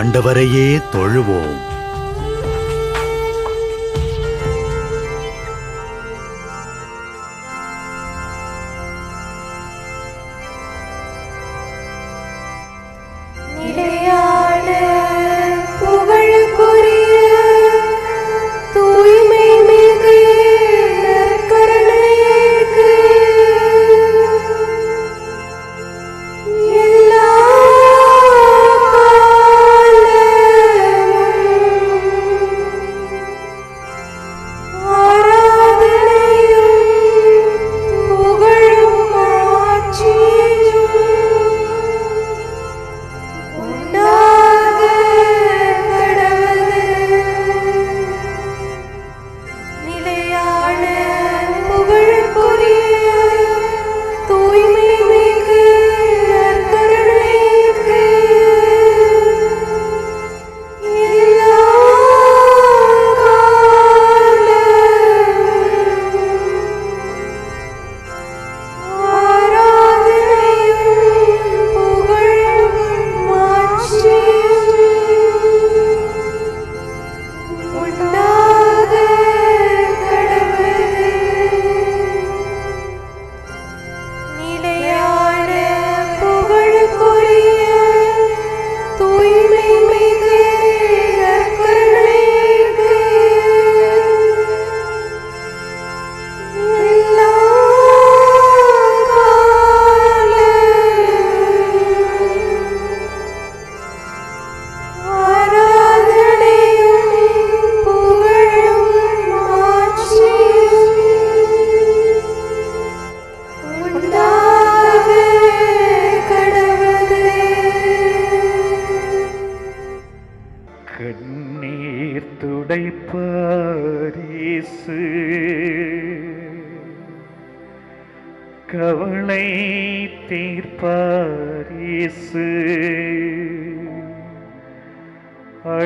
ஆண்டவரையே தொழுவோம்.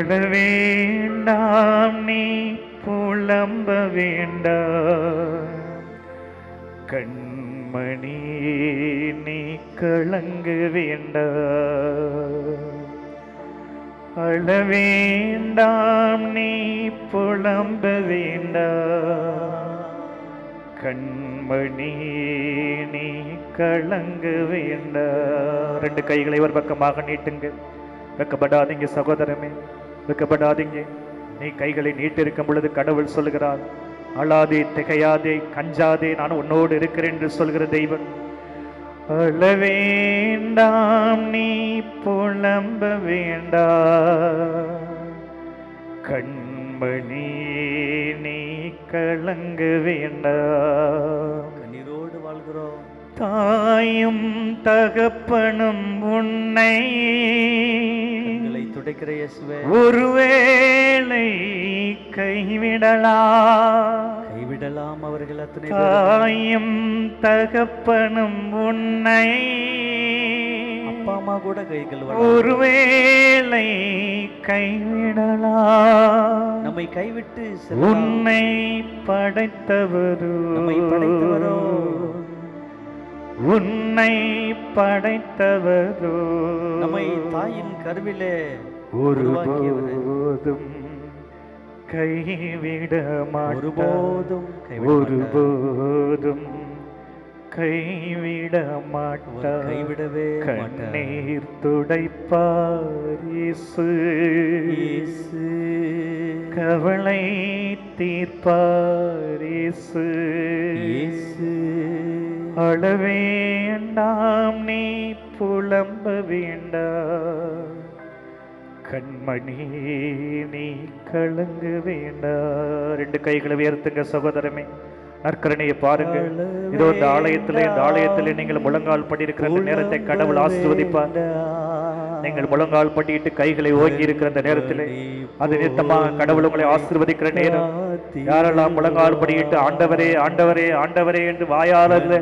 அழவேண்டாம் நீ புலம்ப வேண்டாம். கண்மணி நீ கலங்க வேண்டாம். அழவேண்டாம் நீ புலம்ப வேண்டாம். கண்மணி நீ கலங்க வேண்டாம். ரெண்டு கைகளை ஒரு பக்கமாக நீட்டுங்க வெக்கப்படாதீங்க சகோதரமே. வெக்கப்படாதீங்க நீ கைகளை நீட்டிருக்கும் பொழுது கடவுள் சொல்கிறார் அழாதே திகையாதே கஞ்சாதே நான் உன்னோடு இருக்கிறேன் என்று சொல்கிற தெய்வம். அழவேண்டாம் நீ புலம்ப வேண்டா கண்மணி நீ கலங்க வேண்டாம். தாயும் தகப்பனும் உன்னை துடைக்கிற ஒருவேளை கைவிடலாம் கைவிடலாம் அவர்கள் அத்தனை. தாயும் தகப்பனும் உன்னை அப்பா அம்மா கூட கைகள். ஒருவேளை கைவிடலாம் நம்மை கைவிட்டு. உன்னை படைத்தவரோ நம்மை படைத்தவரோ. உன்னை படைத்தவரோ நம்மை தாயின் கருவிலே. ஒருபோதும் கைவிட ஒருபோதும். ஒருபோதும் கைவிட மாட்டார் கைவிடவே. கண்ணீர் துடைப்பார் இயேசு கவலை தீர்ப்பார் இயேசு இயேசு அழவேண்டாம் நீ புலம்ப வேண்டாம். கண்மணி நீ கலங்க வேண்டாம். ரெண்டு கைகளை உயர்த்துங்க சகோதரமே. நற்கரணையை பாருங்க இதோ இந்த ஆலயத்திலே இந்த ஆலயத்திலே நீங்கள் முழங்கால் படியிருக்கிற நேரத்தை கடவுள் ஆசீர்வதிப்பார். நீங்கள் முழங்கால் படியிட்டு கைகளை ஓங்கி இருக்கிற அந்த நேரத்திலே அது நித்தமாக கடவுள் உங்களை ஆசீர்வதிக்கிற நேரம். யாரெல்லாம் முழங்கால் படியிட்டு ஆண்டவரே ஆண்டவரே ஆண்டவரே என்று வாயாளர்ல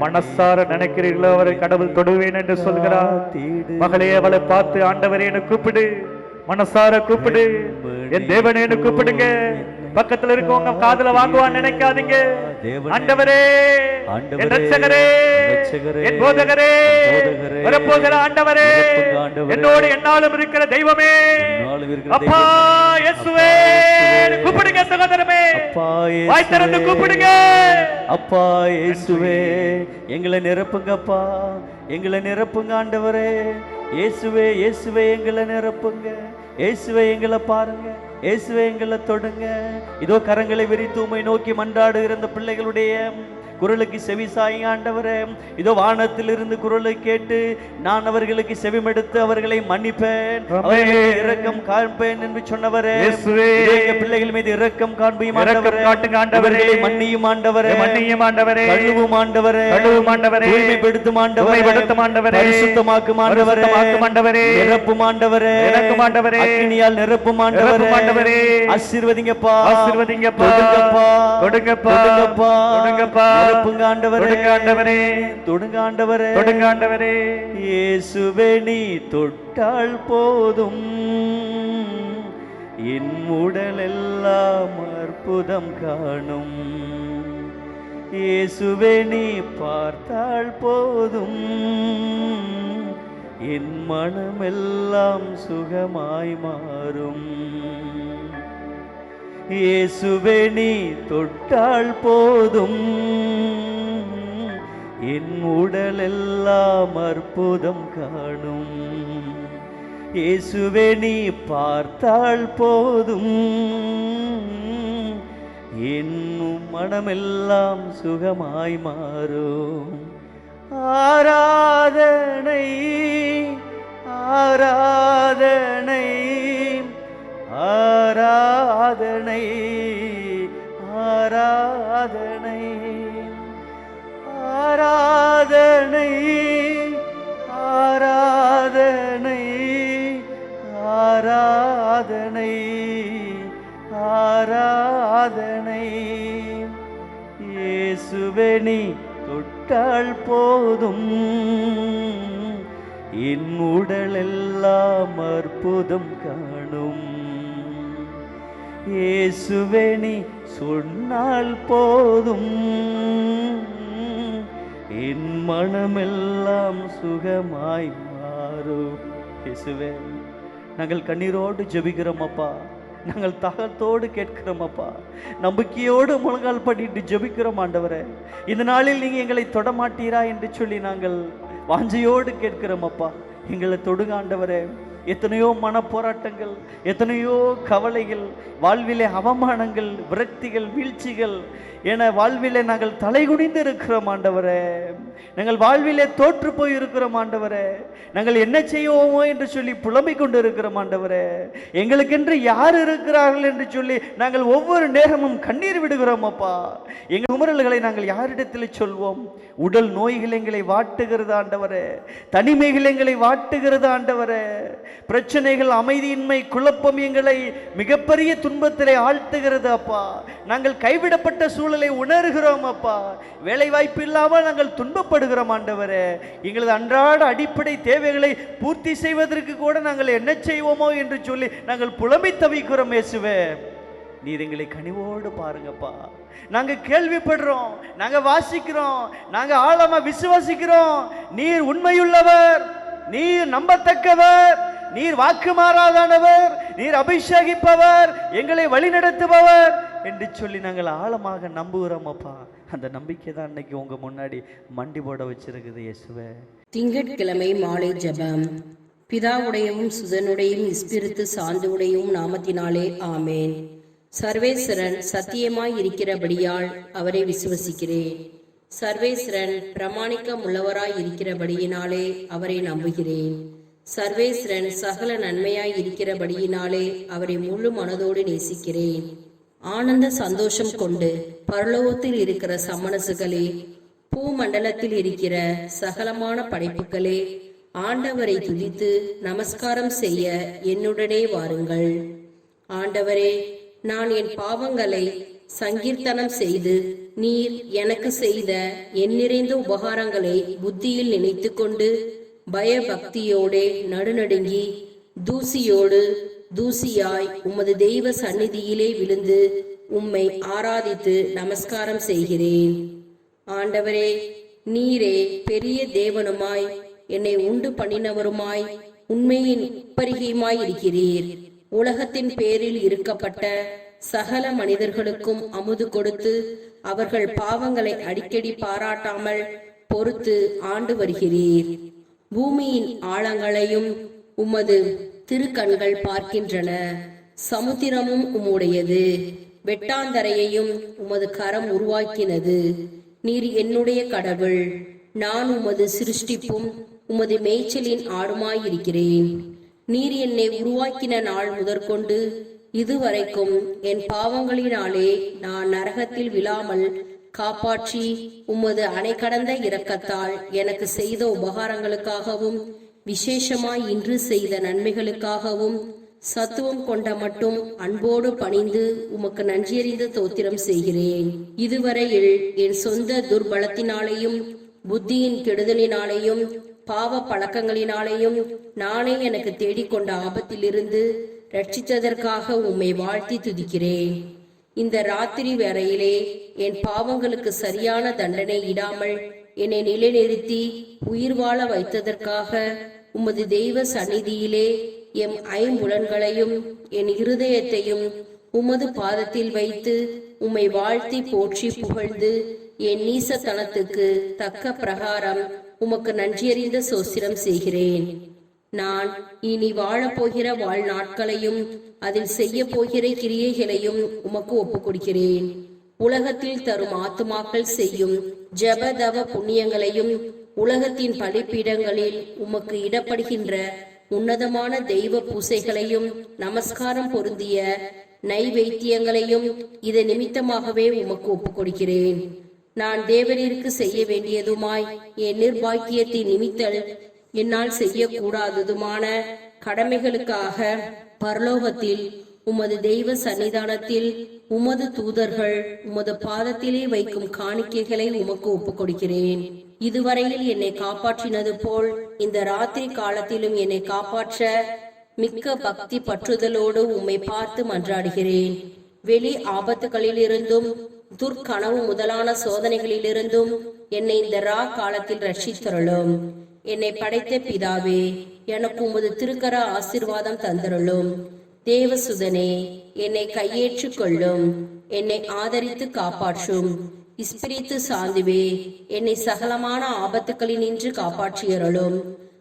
மனசார நினைக்கிறீர்களோ அவரை கடவுள் தொடுவேன் என்று சொல்கிறார். மகளே அவளை பார்த்து ஆண்டவரே கூப்பிடு. மனசார கூப்பிடு. என் தேவனே என்று கூப்பிடுங்க. பக்கத்துல இருக்கவங்க காதுல வாங்குவான்னு நினைக்காதீங்க. ஆண்டவரே ரட்சகரே என் போதகரே வரப்போகிற ஆண்டவரே என்னோடு என்னாலும் இருக்கிற தெய்வமே. அப்பா இயேசுவே கூப்பிடுங்க சகோதரமே. வாய் திறந்து கூப்பிடுங்க. அப்பா இயேசுவே. எங்களை நிரப்புங்கப்பா. எங்களை நிரப்புங்க ஆண்டவரே. இயேசுவே இயேசுவே எங்களை நிரப்புங்க. இயேசுவே எங்களை பாருங்க. இயேசுவே எங்களை தொடுங்க. இதோ கரங்களை விரித்து உமை நோக்கி மன்றாடுகிற இந்த பிள்ளைகளுடைய குரலுக்கு செவி சாயுங்க ஆண்டவரே. இதோ வானத்திலிருந்து குரலை கேட்டு நான் அவர்களுக்கு செவிமெடுத்து அவர்களை மன்னிப்பேன். இரக்கம் காண்பேன் என்று சொன்னவரே. பிள்ளைகள் மீது இரக்கம் காண்பியும் ஆண்டவரே. காட்டுங்க ஆண்டவரே. இவர்களை மன்னியும் ஆண்டவரே. மன்னியும் ஆண்டவரே. கழுவும் ஆண்டவரே. கழுவும் ஆண்டவரே. தூய்மைப்படுத்தும் ஆண்டவரே. தூய்மைப்படுத்தும் ஆண்டவரே. பரிசுத்தமாக்கும் ஆண்டவரே. ஆண்டவரே. நிரப்பும் ஆண்டவரே. நிரப்பும் ஆண்டவரே. அக்கினியால் நிரப்பும் ஆண்டவரே. ஆண்டவரே. ஆசீர்வதிங்கப்பா. ஆசீர்வதிங்கப்பா. தொடுங்கப்பா தொடுங்கப்பா. தொடுங்கப்பா நிரப்புங்க ஆண்டவரே தொடுங்க ஆண்டவரே. தொடுங்க ஆண்டவரே தொடுங்க ஆண்டவரே இயேசுவே நீ தொட்டால் போதும். என் உடலெல்லாம் அற்புதம் காணும். இயேசுவே நீ பார்த்தால் போதும். என் மனமெல்லாம் சுகமாய் மாறும். இயேசுவே நீ தொட்டால் போதும். என் உடலெல்லாம் அற்புதம் காணும். இயேசுவே நீ பார்த்தால் போதும். என் மனமெல்லாம் சுகமாய் மாறும். ஆராதனை ஆராதனை ஆராதனை ஆராதனை. ஆராதனை ஆராதனை ஆராதனை ஆராதனை. இயேசுவே தொட்டால் போதும். என் உடலெல்லாம் அற்புதம் காணும். இயேசுவே சொன்னால் போதும். என் மனமெல்லாம் சுகமாய் மாறும் இயேசுவே நாங்கள் கண்ணீரோடு ஜெபிக்கிறோம் அப்பா. நாங்கள் தாகத்தோடு கேட்கிறோம் அப்பா. நம்பிக்கையோடு முழங்கால் பண்ணிட்டு ஜெபிக்கிறோம் ஆண்டவரே. இந்த நாளில் நீங்கள் எங்களை தொடமாட்டீரா என்று சொல்லி நாங்கள் வாஞ்சையோடு கேட்கிறோம் அப்பா. எங்களை தொடுங்க ஆண்டவரே. எத்தனையோ மன போராட்டங்கள் எத்தனையோ கவலைகள் வாழ்விலே அவமானங்கள் விரக்திகள் வீழ்ச்சிகள் என வாழ்விலே நாங்கள் தலைகுனிந்து இருக்கிறோம் ஆண்டவரே. நாங்கள் வாழ்விலே தோற்று போய் இருக்கிறோம் ஆண்டவரே. நாங்கள் என்ன செய்வோமோ என்று சொல்லி புலம்பிக் கொண்டு இருக்கிறோம் ஆண்டவரே. எங்களுக்கென்று யார் இருக்கிறார்கள் என்று சொல்லி நாங்கள் ஒவ்வொரு நேரமும் கண்ணீர் விடுகிறோம் அப்பா. எங்கள் உமரல்களை நாங்கள் யாரிடத்தில் சொல்வோம்? உடல் நோய்கள் எங்களை வாட்டுகிறது ஆண்டவரே. தனிமைகள் எங்களை வாட்டுகிறது ஆண்டவரே. பிரச்சனைகள் அமைதியின்மை குழப்பம் எங்களை மிகப்பெரிய துன்பத்திலே ஆழ்த்துகிறது அப்பா. நாங்கள் கைவிடப்பட்ட சூழலை உணர்கிறோம் அப்பா. வேலை வாய்ப்பு இல்லாமல் நாங்கள் துன்பப்படுகிறோம் ஆண்டவரே. எங்களது அன்றாட அடிப்படை தேவைகளை பூர்த்தி செய்வதற்கு கூட நாங்கள் என்ன செய்வோமோ என்று சொல்லி நாங்கள் புலம்பி தவிக்கிறோம் இயேசுவே. நீர் எங்களை கனிவோடு பாருங்கப்பா. நாங்கள் கேள்விப்படுறோம் நாங்கள் வாசிக்கிறோம் நாங்கள் ஆழமாக விசுவாசிக்கிறோம். நீர் உண்மையுள்ளவர் நீர் நம்பத்தக்கவர் நீர் வாக்கு மாறாதானவர் நீர் அபிஷேகிப்பவர் எங்களை வழிநடத்துபவர் என்று சொல்லி நாங்கள் ஆழமாக நம்புகிறோம் அப்பா. அந்த நம்பிக்கை தான் இன்னைக்கு உங்க முன்னாடி மண்டி போட வச்சிருக்குது இயேசுவே. திங்கட்கிழமை மாலை ஜெபம். பிதாவுடையவும் சுதனுடையும் இஸ்பிரித்து சாந்துடையும் நாமத்தினாலே ஆமேன். சர்வேஸ்வரன் சத்தியமாய் இருக்கிறபடியால் அவரை விசுவசிக்கிறேன். சர்வேஸ்வரன் பிரமாணிக்கம் உள்ளவராய் இருக்கிறபடியினாலே அவரை நம்புகிறேன். சர்வேஸ்வரன் சகல நன்மையாய் இருக்கிறபடியினாலே அவரை முழு மனதோடு நேசிக்கிறேன். ஆனந்த சந்தோஷம் கொண்டு பரலோகத்தில் இருக்கிற சம்மனசுகளே பூமண்டலத்தில் இருக்கிற சகலமான படைப்புகளே ஆண்டவரை துதித்து நமஸ்காரம் செய்ய என்னுடனே வாருங்கள். ஆண்டவரே நான் என் பாவங்களை சங்கீர்த்தனம் செய்து நீர் எனக்கு செய்த என் நிறைந்த உபகாரங்களை புத்தியில் நினைத்துக்கொண்டு பயபக்தியோடே நடுநடுங்கி தூசியோடு தூசியாய் உமது தெய்வ சந்நிதியிலே விழுந்து உம்மை ஆராதித்து நமஸ்காரம் செய்கிறேன். ஆண்டவரே நீரே பெரிய தேவனுமாய் என்னை உண்டு பண்ணினவருமாய் உண்மையின் உப்பரிகையுமாய் இருக்கிறீர். உலகத்தின் பேரில் இருக்கப்பட்ட சகல மனிதர்களுக்கும் அமுது கொடுத்து அவர்கள் பாவங்களை அடிக்கடி பாராட்டாமல் பொறுத்து ஆண்டு வருகிறீர். பூமியின் ஆழங்களையும் உமது திருக்கண்கள் பார்க்கின்றன. சமுத்திரமும் உம்முடையது. வெட்டாந்தரையையும் உமது கரம் உருவாக்கினது. நீர் என்னுடைய கடவுள். நான் உமது சிருஷ்டிப்பும் உமது மேய்ச்சலின் ஆடுமாயிருக்கிறேன். நீர் என்னை உருவாக்கின நாள் முதற்கொண்டு இதுவரைக்கும் என் பாவங்களினாலே நான் நரகத்தில் விழாமல் காப்பாற்றி உமது அணை கடந்த இரக்கத்தால் எனக்கு செய்த உபகாரங்களுக்காகவும் விசேஷமாய் இன்று செய்த நன்மைகளுக்காகவும் சத்துவம் கொண்ட மட்டும் அன்போடு பணிந்து உமக்கு நன்றியறிந்த தோத்திரம் செய்கிறேன். இதுவரையில் என் சொந்த துர்பலத்தினாலேயும் புத்தியின் கெடுதலினாலேயும் பாவ பழக்கங்களினாலேயும் நானே எனக்கு தேடிக்கொண்ட ஆபத்திலிருந்து ரட்சித்ததற்காக உம்மை வாழ்த்தி துதிக்கிறேன். இந்த ராத்திரி வேளையிலே என் பாவங்களுக்கு சரியான தண்டனை இடாமல் என்னை நிலைநிறுத்தி உயிர் வாழ வைத்ததற்காக உமது தெய்வ சந்நிதியிலே எம் ஐம்புலன்களையும் என் இருதயத்தையும் உமது பாதத்தில் வைத்து உம்மை வாழ்த்தி போற்றி புகழ்ந்து என் நீசத்தனத்துக்கு தக்க பிரகாரம் உமக்கு நன்றியறிந்த சோசிரம் செய்கிறேன். நான் இனி வாழப்போகிற வாழ்நாட்களையும் அதில் செய்ய போகிற கிரியைகளையும் உமக்கு ஒப்புக் கொடுக்கிறேன் உலகத்தில் தரும் ஆத்துமாக்கள் செய்யும் ஜபதவ புண்ணியங்களையும் உலகத்தின் பலிப்பீடங்களில் உமக்கு இடப்படுகின்ற உன்னதமான தெய்வ பூசைகளையும் நமஸ்காரம் பொருந்திய நைவேத்தியங்களையும் இதை நிமித்தமாகவே உமக்கு ஒப்புக் கொடுக்கிறேன் நான் தேவனிற்கு செய்ய வேண்டியதுமாய் என் நிர்பாக்கியத்தின் நிமித்தல் என்னால் செய்யக்கூடாததுமான கடமைகளுக்காக பரலோகத்தில் உமது தெய்வ சன்னிதானத்தில் உமது தூதர்கள் உமது பாதத்திலே வைக்கும் காணிக்கைகளை உமக்கு ஒப்புக் கொடுக்கிறேன் இதுவரையில் என்னை காப்பாற்றினது போல் இந்த ராத்திரி காலத்திலும் என்னை காப்பாற்ற மிக்க பக்தி பற்றுதலோடு உம்மை பார்த்து மன்றாடுகிறேன். வெளி ஆபத்துகளிலிருந்தும் துர்க்கனவு முதலான சோதனைகளிலிருந்தும் என்னை இந்த ரா காலத்தில் ரட்சித்தருளும். என்னை படைத்த பிதாவே எனக்கு உமது திருக்கர ஆசிர்வாதம் தந்தருளும். தேவசுதனே என்னை கையேற்றுக் கொள்ளும். என்னை ஆதரித்து காப்பாற்றும். இஸ்பிரித்து சாந்துவே என்னை சகலமான ஆபத்துக்களினின்று காப்பாற்றியருளும்.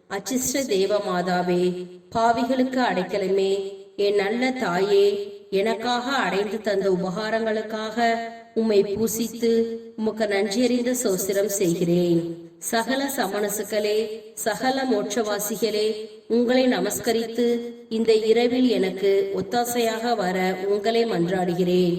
அச்சிஷ்ட தேவ மாதாவே பாவிகளுக்கு அடைக்கலமே என் நல்ல தாயே எனக்காக அடைந்து தந்த உபகாரங்களுக்காக உம்மை பூசித்து உமக்கு நன்றியறிந்த சோசிரம் செய்கிறேன். சகல சமணசுகளே சகல மோட்சவாசிகளே உங்களை நமஸ்கரித்து இந்த இரவில் எனக்கு ஒத்தாசையாக வர உங்களை மன்றாடுகிறேன்.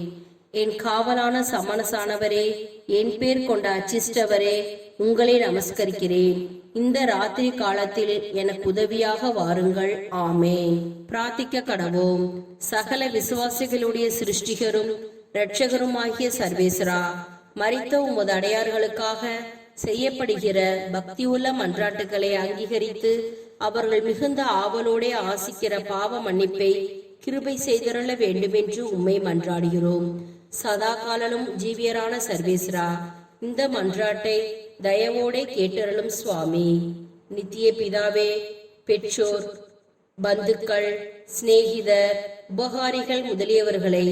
என் காவலான சமணசானவரே என் பேர் கொண்ட அச்சிஷ்டவரே உங்களை நமஸ்கரிக்கிறேன். இந்த ராத்திரி காலத்தில் எனக்கு உதவியாக வாருங்கள். ஆமேன். பிரார்த்திக்க கடவோம் சகல விசுவாசிகளுடைய சிருஷ்டிகரும் இரட்சகருமாகிய சர்வேஸ்வரா மறித்த உமது அடையார்களுக்காக செய்யப்படுகிற பக்தியுள்ள மன்றாட்டுகளை அங்கீகரித்து அவர்கள் மிகுந்த ஆவலோடே ஆசிக்கிற பாவ மன்னிப்பை கிருபை செய்திருள்ள வேண்டுமென்று உம்மை மன்றாடுகிறோம். சதா காலலும் ஜீவியரான சர்வேஸ்ரா இந்த மன்றாட்டை தயவோடே கேட்டருளும் சுவாமி. நித்திய பிதாவே பெற்றோர் பந்துக்கள் சிநேகிதர் உபகாரிகள் முதலியவர்களை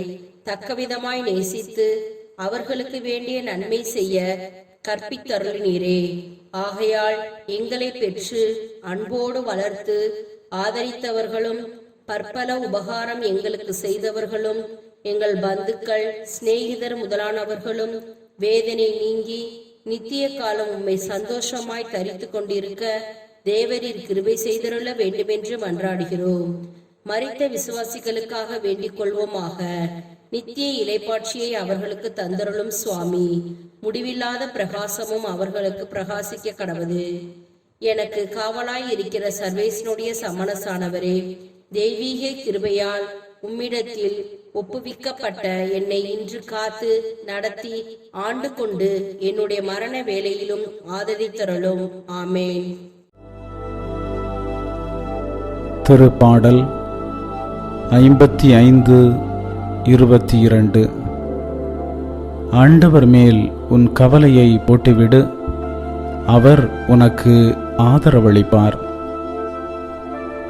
தக்கவிதமாய் நேசித்து அவர்களுக்கு வேண்டிய நன்மை செய்ய கற்பித்தருளினீரே. ஆகையால் எங்களை பெற்று அன்போடு வளர்த்து ஆதரித்தவர்களும் பற்பல உபகாரம் எங்களுக்கு செய்தவர்களும் எங்கள் பந்துக்கள் சிநேகிதர் முதலானவர்களும் வேதனை நீங்கி நித்திய காலம் உம்மை சந்தோஷமாய் தரித்து கொண்டிருக்க தேவரீர் கிருபை செய்தருள வேண்டுமென்று மன்றாடுகிறோம். மறித்த விசுவாசிகளுக்காக வேண்டிக் கொள்வோமாக. நித்திய இலைப்பாட்சியை அவர்களுக்கு தந்தருளும் சுவாமி. முடிவில்லாத பிரகாசமும் அவர்களுக்கு பிரகாசிக்க கடவுது எனக்கு காவலாய் இருக்கிற சர்வேசனுடைய சமணசானவரே தெய்வீக கிருபையால் உம்மிடத்தில் ஒப்புவிக்கப்பட்ட என்னை இன்று காத்து நடத்தி ஆண்டு கொண்டு என்னுடைய மரண வேலையிலும் ஆதரித்தருளும். ஆமேன். திருப்பாடல் ஐம்பத்தி ஐந்து இருபத்தி இரண்டு. ஆண்டவர் மேல் உன் கவலையை போட்டுவிடு அவர் உனக்கு ஆதரவளிப்பார்.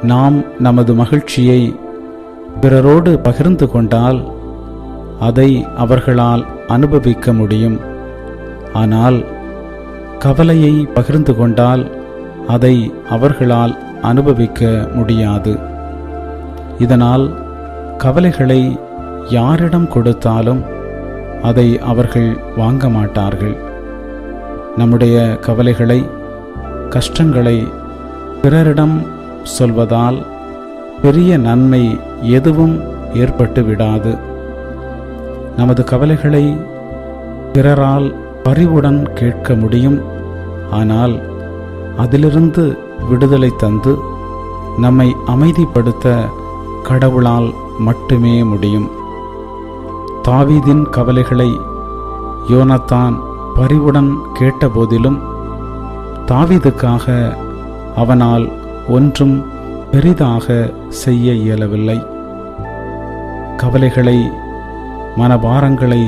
நாம் நமது மகிழ்ச்சியை பிறரோடு பகிர்ந்து கொண்டால் அதை அவர்களால் அனுபவிக்க முடியும். ஆனால் கவலையை பகிர்ந்து கொண்டால் அதை அவர்களால் அனுபவிக்க முடியாது. இதனால் கவலைகளை யாரிடம் கொடுத்தாலும் அதை அவர்கள் வாங்க மாட்டார்கள். நம்முடைய கவலைகளை கஷ்டங்களை பிறரிடம் சொல்வதால் பெரிய நன்மை எதுவும் ஏற்பட்டு விடாது. நமது கவலைகளை பிறரால் பரிவுடன் கேட்க முடியும். ஆனால் அதிலிருந்து விடுதலை தந்து நம்மை அமைதிப்படுத்த கடவுளால் மட்டுமே முடியும். தாவீதின் கவலைகளை யோனத்தான் பரிவுடன் கேட்டபோதிலும் தாவீதுக்காக அவனால் ஒன்றும் பெரிதாக செய்ய இயலவில்லை. கவலைகளை மனபாரங்களை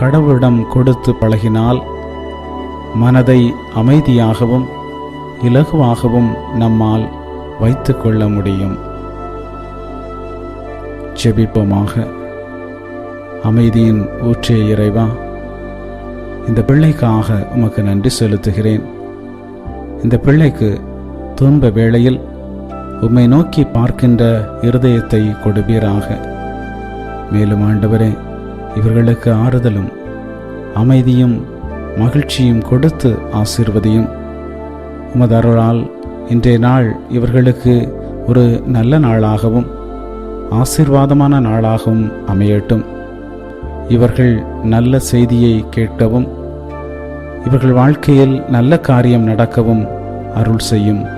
கடவுளிடம் கொடுத்து பழகினால் மனதை அமைதியாகவும் இலகுவாகவும் நம்மால் வைத்துக்கொள்ள முடியும். ஜெபிப்போமாக. அமைதியின் ஊற்றிய இறைவா இந்த பிள்ளைக்காக உமக்கு நன்றி செலுத்துகிறேன். இந்த பிள்ளைக்கு துன்ப வேளையில் உம்மை நோக்கி பார்க்கின்ற இருதயத்தை கொடுப்பீராக. மேலும் ஆண்டவரே இவர்களுக்கு ஆறுதலும் அமைதியும் மகிழ்ச்சியும் கொடுத்து ஆசீர்வதியும். உமது அருளால் இன்றைய நாள் இவர்களுக்கு ஒரு நல்ல நாளாகவும் ஆசீர்வாதமான நாளாகவும் அமையட்டும். இவர்கள் நல்ல செய்தியை கேட்கவும் இவர்கள் வாழ்க்கையில் நல்ல காரியம் நடக்கவும் அருள் செய்யும்.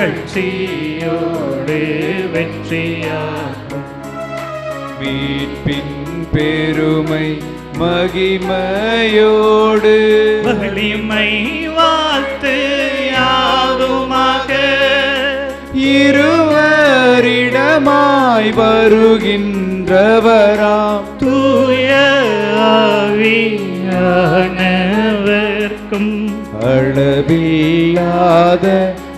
புகழ்ச்சியோடு வெற்றியாகும். மீட்பின் பெருமை மகிமையோடு. வலிமை வாழ்த்து யாவுமாக இருவரிடமாய் வருகின்றவராம். தூய ஆவியானவர்க்கும். அளவில்லாத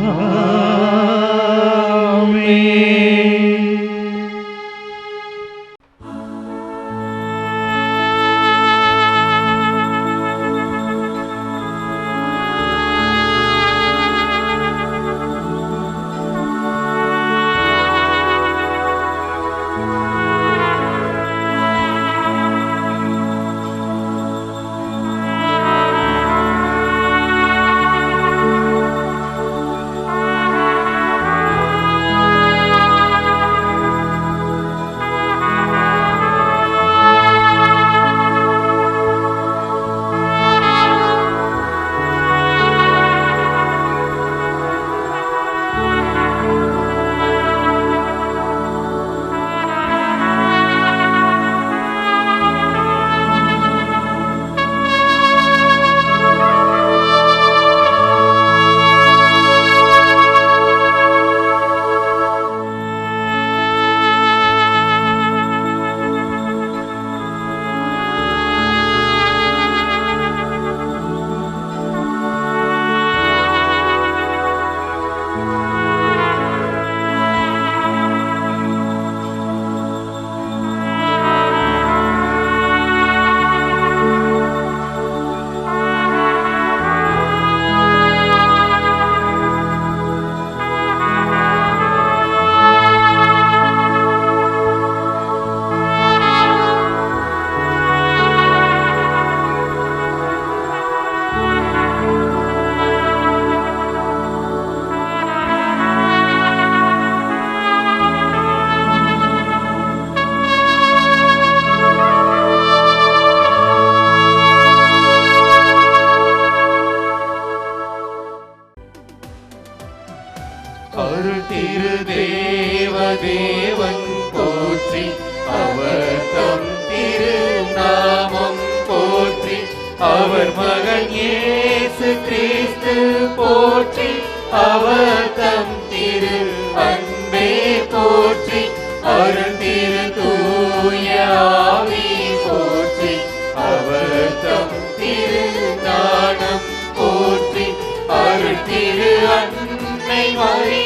Amen. holy.